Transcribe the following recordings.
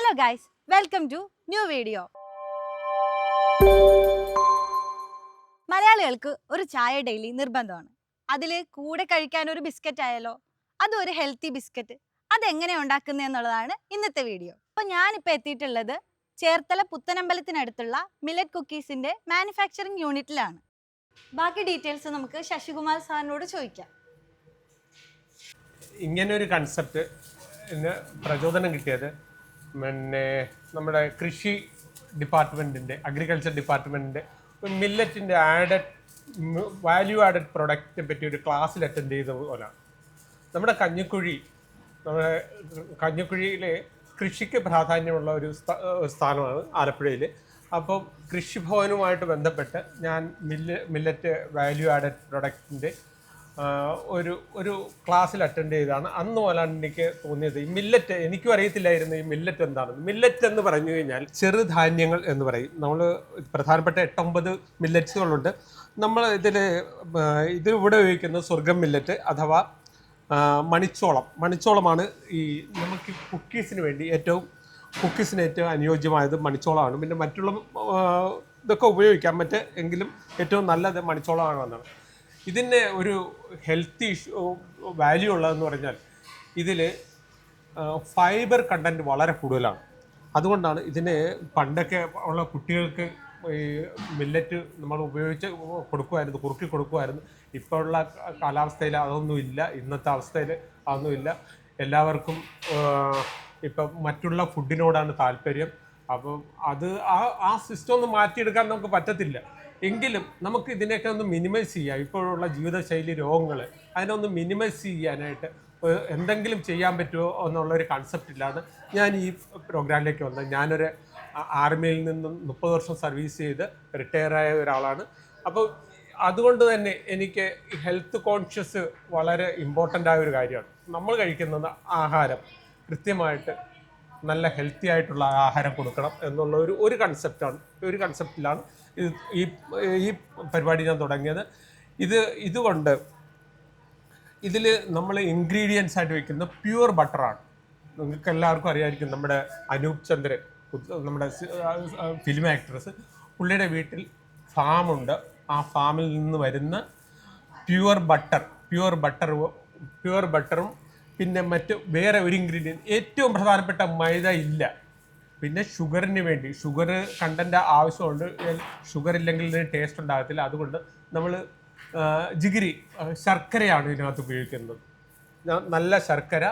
Hello guys welcome to new video മലയാളികൾക്ക് ഒരു ചായ ഡെയിലി നിർബന്ധമാണ്. അതിൽ കൂടെ കഴിക്കാൻ ഒരു ബിസ്ക്കറ്റ് ആയാലോ അതും ഒരു ഹെൽത്തി ബിസ്ക്കറ്റ് അതെങ്ങനെ ഉണ്ടാക്കുന്നത് എന്നുള്ളതാണ് ഇന്നത്തെ വീഡിയോ അപ്പോൾ ഞാനിപ്പോൾ എത്തിയിട്ടുള്ളത് ചേർത്തല പുത്തനമ്പലത്തിനടുത്തുള്ള മില്ലറ്റ് കുക്കീസിന്റെ മാനുഫാക്ചറിങ് യൂണിറ്റിലാണ് ബാക്കി ഡീറ്റെയിൽസ് നമുക്ക് ശശികുമാർ സാറിനോട് ചോദിക്കാം. ഇങ്ങനെ ഒരു കൺസെപ്റ്റ് പ്രചോദനം കിട്ടിയത് പിന്നെ നമ്മുടെ കൃഷി ഡിപ്പാർട്ട്മെന്റിന്റെ അഗ്രികൾച്ചർ ഡിപ്പാർട്ട്മെന്റിന്റെ മില്ലറ്റിന്റെ ആഡഡ് വാല്യൂ ആഡഡ് പ്രൊഡക്റ്റിനെ പറ്റി ഒരു ക്ലാസ്സിൽ അറ്റൻഡ് ചെയ്ത പോലാണ് നമ്മുടെ കഞ്ഞിക്കുഴി നമ്മുടെ കഞ്ഞിക്കുഴിയിലെ കൃഷിക്ക് പ്രാധാന്യമുള്ള ഒരു സ്ഥാനമാണ് ആലപ്പുഴയിൽ അപ്പം കൃഷിഭവനുമായിട്ട് ബന്ധപ്പെട്ട് ഞാൻ മില്ല് മില്ലറ്റ് വാല്യൂ ആഡഡ് പ്രൊഡക്റ്റിന്റെ ഒരു ഒരു ക്ലാസ്സിൽ അറ്റൻഡ് ചെയ്താണ് അന്ന് മുതലാണ് എനിക്ക് തോന്നിയത് ഈ മില്ലറ്റ് എനിക്കും അറിയത്തില്ലായിരുന്നു ഈ മില്ലറ്റ് എന്താണെന്ന് മില്ലറ്റ് എന്ന് പറഞ്ഞു കഴിഞ്ഞാൽ ചെറുധാന്യങ്ങൾ എന്ന് പറയും. നമ്മൾ പ്രധാനപ്പെട്ട എട്ടൊമ്പത് മില്ലറ്റ്സുകളുണ്ട് നമ്മൾ ഇതിൽ ഇത് ഇവിടെ ഉപയോഗിക്കുന്നത് സ്വർഗം മില്ലറ്റ് അഥവാ മണിച്ചോളം. മണിച്ചോളമാണ് ഈ നമുക്ക് കുക്കീസിന് വേണ്ടി ഏറ്റവും കുക്കീസിന് ഏറ്റവും അനുയോജ്യമായത് മണിച്ചോളമാണ്. പിന്നെ മറ്റുള്ള ഇതൊക്കെ ഉപയോഗിക്കാം. മറ്റേ എങ്കിലും ഏറ്റവും നല്ലത് മണിച്ചോളമാണ് ഇതിന് ഒരു ഹെൽത്തി ഇഷ്യൂ വാല്യൂ ഉള്ളതെന്ന് പറഞ്ഞാൽ ഇതിൽ ഫൈബർ കണ്ടന്റ് വളരെ കൂടുതലാണ്. അതുകൊണ്ടാണ് ഇതിന് പണ്ടൊക്കെ ഉള്ള കുട്ടികൾക്ക് ഈ മില്ലറ്റ് നമ്മൾ ഉപയോഗിച്ച് കൊടുക്കുമായിരുന്നു കുറുക്കി കൊടുക്കുമായിരുന്നു. ഇപ്പോൾ ഉള്ള കാലാവസ്ഥയിൽ അതൊന്നുമില്ല ഇന്നത്തെ അവസ്ഥയിൽ അതൊന്നുമില്ല എല്ലാവർക്കും ഇപ്പം മറ്റുള്ള ഫുഡിനോടാണ് താല്പര്യം. അപ്പം അത് ആ ആ സിസ്റ്റം ഒന്ന് മാറ്റിയെടുക്കാൻ നമുക്ക് പറ്റത്തില്ല. എങ്കിലും നമുക്ക് ഇതിനെയൊക്കെ ഒന്ന് മിനിമൈസ് ചെയ്യാം. ഇപ്പോഴുള്ള ജീവിതശൈലി രോഗങ്ങൾ അതിനൊന്ന് മിനിമൈസ് ചെയ്യാനായിട്ട് എന്തെങ്കിലും ചെയ്യാൻ പറ്റുമോ എന്നുള്ളൊരു ഇല്ലാതെ ഞാൻ ഈ പ്രോഗ്രാമിലേക്ക് വന്നത്. ഞാനൊരു ആർമിയിൽ നിന്നും മുപ്പത് വർഷം സർവീസ് ചെയ്ത് റിട്ടയർ ആയ ഒരാളാണ്. അപ്പോൾ അതുകൊണ്ട് തന്നെ എനിക്ക് ഹെൽത്ത് കോൺഷ്യസ് വളരെ ഇമ്പോർട്ടന്റ് ആയ ഒരു കാര്യമാണ്. നമ്മൾ കഴിക്കുന്നത് ആഹാരം. കൃത്യമായിട്ട് നല്ല ഹെൽത്തി ആയിട്ടുള്ള ആഹാരം കൊടുക്കണം എന്നുള്ള ഒരു ഒരു കൺസെപ്റ്റാണ് ഒരു കൺസെപ്റ്റിലാണ് ഈ ഈ പരിപാടി ഞാൻ തുടങ്ങിയത്. ഇത് ഇതുകൊണ്ട് ഇതിൽ നമ്മൾ ഇൻഗ്രീഡിയൻസ് ആയിട്ട് വെക്കുന്ന പ്യുവർ ബട്ടറാണ് നിങ്ങൾക്ക് എല്ലാവർക്കും അറിയാമായിരിക്കും നമ്മുടെ അനൂപ് ചന്ദ്രൻ നമ്മുടെ ഫിലിം ആക്ട്രസ് പുള്ളിയുടെ വീട്ടിൽ ഫാമുണ്ട് ആ ഫാമിൽ നിന്ന് വരുന്ന pure butter pure butter pure ബട്ടറും പിന്നെ മറ്റ് വേറെ ഒരു ഇൻഗ്രീഡിയന്റ് ഏറ്റവും പ്രധാനപ്പെട്ട മൈദ ഇല്ല. പിന്നെ ഷുഗറിന് വേണ്ടി ഷുഗർ കണ്ടന്റ് ആവശ്യമുണ്ട് ഷുഗർ ഇല്ലെങ്കിൽ ടേസ്റ്റ് ഉണ്ടാകത്തില്ല. അതുകൊണ്ട് നമ്മൾ ജിഗിരി ശർക്കരയാണ് ഇതിനകത്ത് ഉപയോഗിക്കുന്നത്. നല്ല ശർക്കര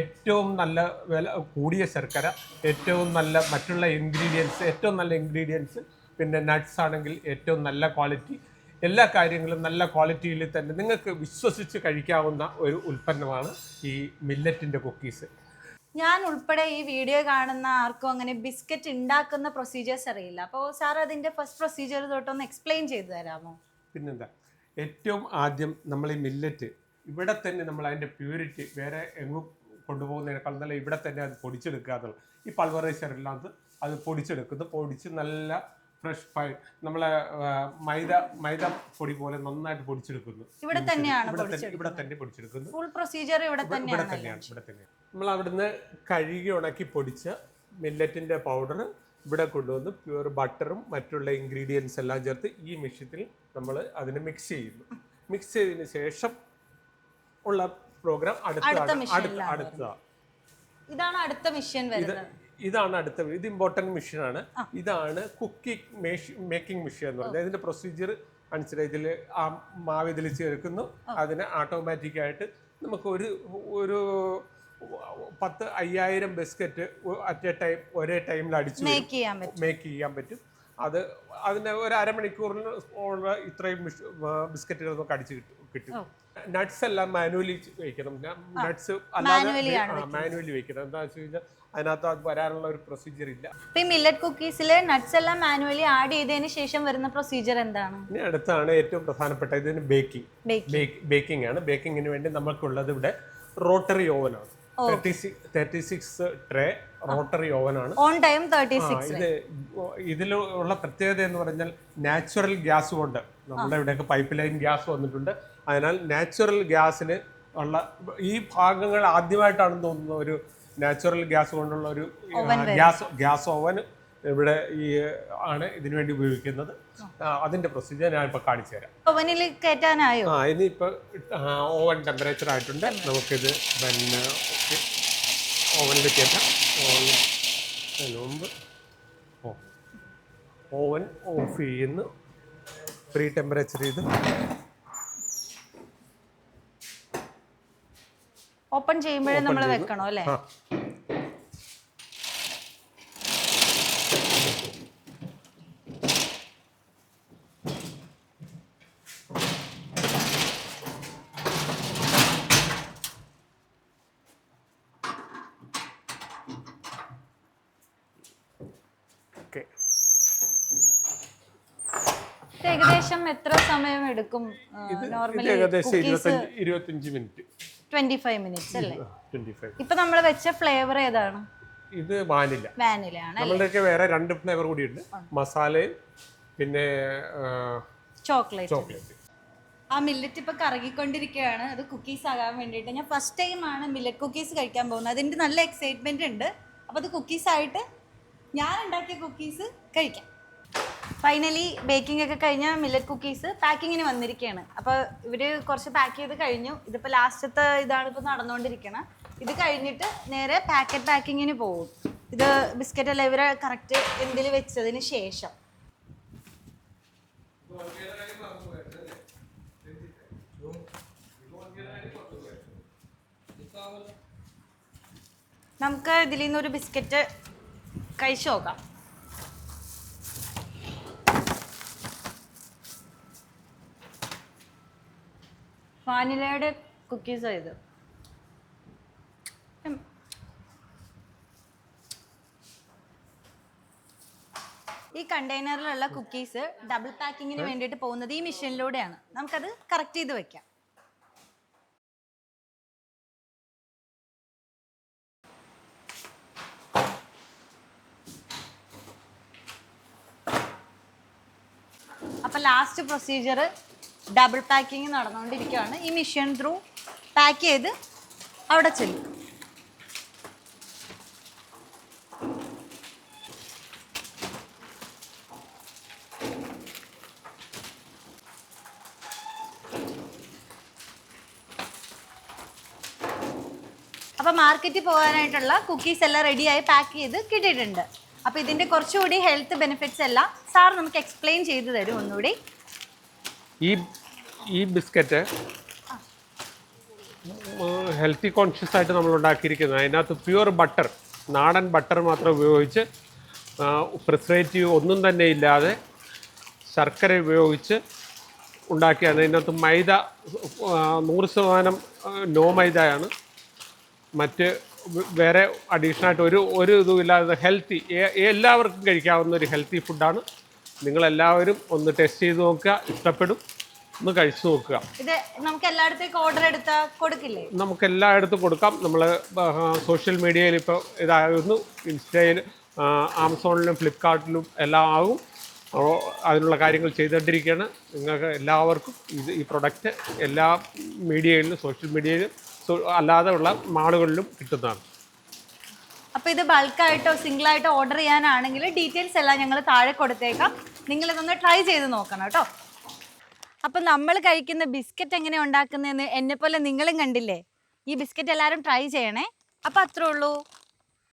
ഏറ്റവും നല്ല വില കൂടിയ ശർക്കര ഏറ്റവും നല്ല മറ്റുള്ള ഇൻഗ്രീഡിയൻസ് ഏറ്റവും നല്ല ഇൻഗ്രീഡിയൻസ് പിന്നെ നട്ട്സ് ആണെങ്കിൽ ഏറ്റവും നല്ല ക്വാളിറ്റി എല്ലാ കാര്യങ്ങളും നല്ല ക്വാളിറ്റിയിൽ തന്നെ നിങ്ങൾക്ക് വിശ്വസിച്ച് കഴിക്കാവുന്ന ഒരു ഉൽപ്പന്നമാണ് ഈ മില്ലറ്റിന്റെ കുക്കീസ് ഞാൻ ഉൾപ്പെടെ ഈ വീഡിയോ കാണുന്ന ആർക്കും അങ്ങനെ ബിസ്ക്കറ്റ് ഉണ്ടാക്കുന്ന പ്രൊസീജിയേഴ്സ് അറിയില്ല. അപ്പോൾ സാർ അതിന്റെ ഫസ്റ്റ് പ്രൊസീജിയർ തൊട്ടൊന്ന് എക്സ്പ്ലെയിൻ ചെയ്തു തരാമോ? പിന്നെന്താ? ഏറ്റവും ആദ്യം നമ്മൾ ഈ മില്ലറ്റ് ഇവിടെ തന്നെ നമ്മൾ അതിന്റെ പ്യൂരിറ്റി വേറെ എങ്ങും കൊണ്ടുപോകുന്നതിനേക്കാൾ നല്ല ഇവിടെ തന്നെ അത് പൊടിച്ചെടുക്കുക എന്നുള്ളത്. ഈ ഇല്ലാത്തത് അത് പൊടിച്ചെടുക്കുന്നു. പൊടിച്ച് നല്ല ഫ്രഷ് ഫൈ നമ്മളെ മൈദ മൈദ പൊടി പോലെ നന്നായിട്ട് പൊടിച്ചെടുക്കുന്നു. ഇവിടെ തന്നെയാണ് ഇവിടെ തന്നെ പൊടിച്ചെടുക്കുന്നു. ഫുൾ പ്രൊസീജിയർ ഇവിടെ ഇവിടെ തന്നെയാണ് ഇവിടെ തന്നെയാണ്. നമ്മൾ അവിടുന്ന് കഴുകി ഉണക്കി പൊടിച്ച മില്ലറ്റിന്റെ പൗഡർ ഇവിടെ കൊണ്ടുവന്ന് പ്യുവർ ബട്ടറും മറ്റുള്ള ഇൻഗ്രീഡിയൻസ് എല്ലാം ചേർത്ത് ഈ മിഷ്യത്തിൽ നമ്മൾ അതിനെ മിക്സ് ചെയ്യുന്നു. മിക്സ് ചെയ്തതിന് ശേഷം ഉള്ള പ്രോഗ്രാം അടുത്ത അടുത്ത ഇതാണ് അടുത്ത മിഷ്യൻ വരുന്നത്. ഇതാണ് അടുത്ത ഇത് ഇമ്പോർട്ടന്റ് ആണ്. ഇതാണ് കുക്കി മേക്കിംഗ് മെഷീൻ എന്ന് പറയുന്നത്. ഇതിന്റെ പ്രൊസീജിയർ അനുസരിച്ച് ഇതിൽ ആ മാവ് ഇതിൽ ചേർക്കുന്നു അതിന് ആയിട്ട് നമുക്ക് ഒരു ഒരു പത്ത് അയ്യായിരം ബിസ്ക്കറ്റ് അറ്റ് എ ടൈം ഒരേ ടൈമിൽ അടിച്ച് മേക്ക് ചെയ്യാൻ പറ്റും. അത് അതിന് ഒരു അരമണിക്കൂറിന് ഉള്ള ഇത്രയും ബിസ്ക്കറ്റുകൾ നമുക്ക് അടിച്ച് കിട്ടും നട്ട്സ് എല്ലാം മാനുവലി വെക്കണം. നട്ട്സ് അല്ലാതെ മാനുവലി വെക്കണം. എന്താ വെച്ച് കഴിഞ്ഞാൽ അതിനകത്ത് അത് വരാനുള്ള ഒരു പ്രൊസീജിയർ ഇല്ല. ഇപ്പൊ ഈ മില്ലറ്റ് കുക്കീസിൽ നട്ട്സ് എല്ലാം മാനുവലി ആഡ് ചെയ്തതിന് ശേഷം വരുന്ന പ്രൊസീജിയർ എന്താണ്? ഇനി അടുത്താണ് ഏറ്റവും പ്രധാനപ്പെട്ട ഇതിന് ബേക്കിംഗ് ബേക്ക് ബേക്കിംഗ് ആണ്. ബേക്കിങ്ങിന് വേണ്ടി നമുക്കുള്ളത് ഇവിടെ റോട്ടറി ഓവനാണ് തേർട്ടി സിക്സ് ട്രേ റോട്ടറി ഓവനാണ് ഓൺ ടൈം തേർട്ടി സിക്സ് ഇത് ഇതിലുള്ള പ്രത്യേകത എന്ന് പറഞ്ഞാൽ നാച്ചുറൽ ഗ്യാസ് കൊണ്ട് നമ്മുടെ ഇവിടെയൊക്കെ പൈപ്പ് ലൈൻ ഗ്യാസ് വന്നിട്ടുണ്ട്. അതിനാൽ നാച്ചുറൽ ഗ്യാസിന് ഉള്ള ഈ ഭാഗങ്ങൾ ആദ്യമായിട്ടാണെന്ന് തോന്നുന്നത് ഒരു നാച്ചുറൽ ഗ്യാസ് കൊണ്ടുള്ള ഒരു ഗ്യാസ് ഗ്യാസ് ഓവൻ ഇവിടെ ഈ ആണ് ഇതിനുവേണ്ടി ഉപയോഗിക്കുന്നത്. അതിന്റെ പ്രൊസീജിയർ ഞാൻ ഇപ്പൊ കാണിച്ചു തരാം. ഓവനിൽ കയറ്റാനായോ? ആ ഇനിയിപ്പോ ഓവൻ ടെമ്പറേച്ചർ ആയിട്ടുണ്ട്. നമുക്കിത് പിന്നെ ഓവനിൽ കയറ്റാം. ഓവൻ അതിന് മുമ്പ് ഓവൻ ഓഫ് ചെയ്യുന്നു. പ്രീ ടെമ്പറേച്ചർ ചെയ്ത് ഓപ്പൺ ചെയ്യുമ്പോഴേ നമ്മൾ വെക്കണോ അല്ലേ? ഏകദേശം എത്ര സമയം എടുക്കും? നോർമലി ഏകദേശം ഇരുപത്തഞ്ച് ഇരുപത്തഞ്ച് മിനിറ്റ്. ട്വന്റി ഫൈവ് മിനിറ്റ്സ് അല്ലേ? ട്വന്റി ഫൈവ് ഇപ്പൊ നമ്മൾ വെച്ച ഫ്ലേവർ ഏതാണ്? ഇത് വാനില. വാനില ആണ് നമ്മളുടെയൊക്കെ വേറെ രണ്ട് ഫ്ലേവർ കൂടിയുണ്ട്. മസാലയും പിന്നെ ചോക്ലേറ്റ് ചോക്ലേറ്റ് ആ മില്ലറ്റ് ഇപ്പൊ കറങ്ങിക്കൊണ്ടിരിക്കുകയാണ്. അത് കുക്കീസ് ആകാൻ വേണ്ടിയിട്ട്. ഞാൻ ഫസ്റ്റ് ടൈം ആണ് മില്ലറ്റ് കുക്കീസ് കഴിക്കാൻ പോകുന്നത്. അതിന്റെ നല്ല എക്സൈറ്റ്മെന്റ് ഉണ്ട്. അപ്പൊ അത് കുക്കീസ് ആയിട്ട് ഞാൻ ഉണ്ടാക്കിയ കുക്കീസ് കഴിക്കാം. ഫൈനലി ബേക്കിംഗ് ഒക്കെ കഴിഞ്ഞ മില്ലറ്റ് കുക്കീസ് പാക്കിങ്ങിന് വന്നിരിക്കുകയാണ് അപ്പോൾ ഇവർ കുറച്ച് പാക്ക് ചെയ്ത് കഴിഞ്ഞു. ഇതിപ്പോൾ ലാസ്റ്റത്തെ ഇതാണ് ഇപ്പോൾ നടന്നുകൊണ്ടിരിക്കണം ഇത് കഴിഞ്ഞിട്ട് നേരെ പാക്കറ്റ് പാക്കിങ്ങിന് പോകും. ഇത് ബിസ്ക്കറ്റ് അല്ല ഇവരെ കറക്റ്റ് എന്തിൽ വെച്ചതിന് ശേഷം. നമുക്ക് ഇതിൽ നിന്ന് ഒരു ബിസ്ക്കറ്റ് കഴിച്ചു നോക്കാം. വാനിലയുടെ കുക്കീസ് ഇത്. ഈ കണ്ടെയ്നറിലുള്ള കുക്കീസ് ഡബിൾ പാക്കിങ്ങിന് വേണ്ടിയിട്ട് പോകുന്നത് ഈ മെഷീനിലൂടെയാണ് നമുക്കത് കറക്റ്റ് ചെയ്ത് വെക്കാം. അപ്പൊ ലാസ്റ്റ് പ്രൊസീജിയർ ഡബിൾ പാക്കിങ് നടന്നുകൊണ്ടിരിക്കുകയാണ്. ഈ മെഷീൻ ത്രൂ പാക്ക് ചെയ്ത് അവിടെ ചെല്ലും. അപ്പോൾ മാർക്കറ്റിൽ പോകാനായിട്ടുള്ള കുക്കീസ് എല്ലാം റെഡിയായി പാക്ക് ചെയ്ത് കിട്ടിയിട്ടുണ്ട്. അപ്പോൾ ഇതിന്റെ കുറച്ചുകൂടി ഹെൽത്ത് ബെനിഫിറ്റ്സ് എല്ലാം സാർ നമുക്ക് എക്സ്പ്ലെയിൻ ചെയ്തു തരും ഒന്നുകൂടി. ഈ ഈ ബിസ്ക്കറ്റ് ഹെൽത്തി കോൺഷ്യസ് ആയിട്ട് നമ്മൾ ഉണ്ടാക്കിയിരിക്കുന്നത് അതിനകത്ത് പ്യുവർ ബട്ടർ നാടൻ ബട്ടർ മാത്രം ഉപയോഗിച്ച് പ്രിസർവേറ്റീവ് ഒന്നും തന്നെ ഇല്ലാതെ ശർക്കര ഉപയോഗിച്ച് ഉണ്ടാക്കിയാണ്. ഇതിനകത്ത് മൈദ നൂറ് ശതമാനം നോ മൈദയാണ്. മറ്റ് വേറെ അഡീഷണലായിട്ട് ഒരു ഒരു ഇതും ഇല്ലാതെ ഹെൽത്തി എല്ലാവർക്കും കഴിക്കാവുന്ന ഒരു ഹെൽത്തി ഫുഡാണ് നിങ്ങളെല്ലാവരും ഒന്ന് ടെസ്റ്റ് ചെയ്ത് നോക്കുക. ഇഷ്ടപ്പെടും. ഒന്ന് കഴിച്ചു നോക്കുക. ഇത് നമുക്ക് എല്ലായിടത്തേക്ക് ഓർഡർ എടുത്താൽ കൊടുക്കില്ലേ? നമുക്ക് എല്ലായിടത്തും കൊടുക്കാം. നമ്മൾ സോഷ്യൽ മീഡിയയിൽ ഇപ്പോൾ ഇതായിരുന്നു. ഇൻസ്റ്റയിൽ ആമസോണിലും ഫ്ലിപ്കാർട്ടിലും എല്ലാം ആകും. അതിനുള്ള കാര്യങ്ങൾ ചെയ്തുകൊണ്ടിരിക്കുകയാണ് നിങ്ങൾക്ക് എല്ലാവർക്കും ഇത് ഈ പ്രൊഡക്റ്റ് എല്ലാ മീഡിയയിലും സോഷ്യൽ മീഡിയയിലും അല്ലാതെയുള്ള അല്ലാതെ ഉള്ള മാളുകളിലും കിട്ടുന്നതാണ്. അപ്പോൾ ഇത് ബൾക്കായിട്ടോ സിംഗിളായിട്ടോ ഓർഡർ ചെയ്യാനാണെങ്കിൽ ഡീറ്റെയിൽസ് എല്ലാം ഞങ്ങൾ താഴെ കൊടുത്തേക്കാം. നിങ്ങൾ ഇതൊന്ന് ട്രൈ ചെയ്ത് നോക്കണം കേട്ടോ. അപ്പം നമ്മൾ കഴിക്കുന്ന ബിസ്ക്കറ്റ് എങ്ങനെ ഉണ്ടാക്കുന്നതെന്ന് എന്നെ പോലെ നിങ്ങളും കണ്ടില്ലേ? ഈ ബിസ്ക്കറ്റ് എല്ലാവരും ട്രൈ ചെയ്യണേ. അപ്പം അത്രേ ഉള്ളൂ.